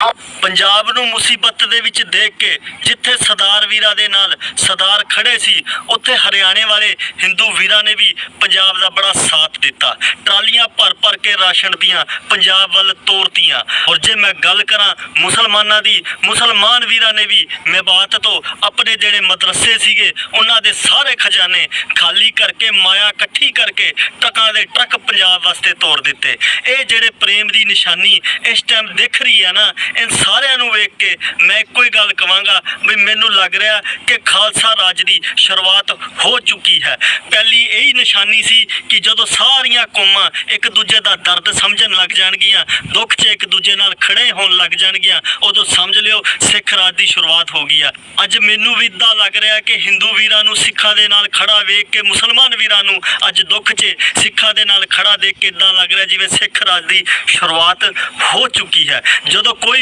ਪੰਜਾਬ ਨੂੰ ਮੁਸੀਬਤ ਦੇ ਵਿੱਚ ਦੇਖ ਕੇ ਜਿੱਥੇ ਸਰਦਾਰ ਵੀਰਾਂ ਦੇ ਨਾਲ ਸਰਦਾਰ ਖੜੇ ਸੀ, ਉੱਥੇ ਹਰਿਆਣੇ ਵਾਲੇ ਹਿੰਦੂ ਵੀਰਾਂ ਨੇ ਵੀ ਪੰਜਾਬ ਦਾ ਬੜਾ ਸਾਥ ਦਿੱਤਾ। ਟਰਾਲੀਆਂ ਭਰ ਭਰ ਕੇ ਰਾਸ਼ਨ ਦੀਆਂ ਪੰਜਾਬ ਵੱਲ ਤੋਰਤੀਆਂ। ਔਰ ਜੇ ਮੈਂ ਗੱਲ ਕਰਾਂ ਮੁਸਲਮਾਨਾਂ ਦੀ, ਮੁਸਲਮਾਨ ਵੀਰਾਂ ਨੇ ਵੀ ਮੇਬਾਤ ਤੋਂ ਆਪਣੇ ਜਿਹੜੇ ਮਦਰਸੇ ਸੀਗੇ, ਉਹਨਾਂ ਦੇ ਸਾਰੇ ਖਜ਼ਾਨੇ ਖਾਲੀ ਕਰਕੇ, ਮਾਇਆ ਇਕੱਠੀ ਕਰਕੇ ਟਰੱਕਾਂ ਦੇ ਟਰੱਕ ਪੰਜਾਬ ਵਾਸਤੇ ਤੋਰ ਦਿੱਤੇ। ਇਹ ਜਿਹੜੇ ਪ੍ਰੇਮ ਦੀ ਨਿਸ਼ਾਨੀ ਇਸ ਟਾਈਮ ਦਿਖ ਰਹੀ ਹੈ ਨਾ ਇਹ ਸਾਰਿਆਂ ਨੂੰ ਵੇਖ ਕੇ ਮੈਂ ਇੱਕੋ ਹੀ ਗੱਲ ਕਵਾਂਗਾ ਵੀ ਮੈਨੂੰ ਲੱਗ ਰਿਹਾ ਕਿ ਖਾਲਸਾ ਰਾਜ ਦੀ ਸ਼ੁਰੂਆਤ ਹੋ ਚੁੱਕੀ ਹੈ। ਪਹਿਲੀ ਇਹੀ ਨਿਸ਼ਾਨੀ ਸੀ ਕਿ ਜਦੋਂ ਸਾਰੀਆਂ ਕੌਮਾਂ ਇੱਕ ਦੂਜੇ ਦਾ ਦਰਦ ਸਮਝਣ ਲੱਗ ਜਾਣਗੀਆਂ, ਦੁੱਖ 'ਚ ਇੱਕ ਦੂਜੇ ਨਾਲ ਖੜੇ ਹੋਣ ਲੱਗ ਜਾਣਗੀਆਂ, ਉਦੋਂ ਸਮਝ ਲਿਓ ਸਿੱਖ ਰਾਜ ਦੀ ਸ਼ੁਰੂਆਤ ਹੋ ਗਈ ਆ। ਅੱਜ ਮੈਨੂੰ ਵੀ ਇਦਾਂ ਲੱਗ ਰਿਹਾ ਕਿ ਹਿੰਦੂ ਵੀਰਾਂ ਨੂੰ ਸਿੱਖਾਂ ਦੇ ਨਾਲ ਖੜਾ ਵੇਖ ਕੇ, ਮੁਸਲਮਾਨ ਵੀਰਾਂ ਨੂੰ ਅੱਜ ਦੁੱਖ 'ਚ ਸਿੱਖਾਂ ਦੇ ਨਾਲ ਖੜਾ ਦੇਖ ਕੇ ਇਦਾਂ ਲੱਗ ਰਿਹਾ ਜਿਵੇਂ ਸਿੱਖ ਰਾਜ ਦੀ ਸ਼ੁਰੂਆਤ ਹੋ ਚੁੱਕੀ ਹੈ। ਜਦੋਂ ਕੋਈ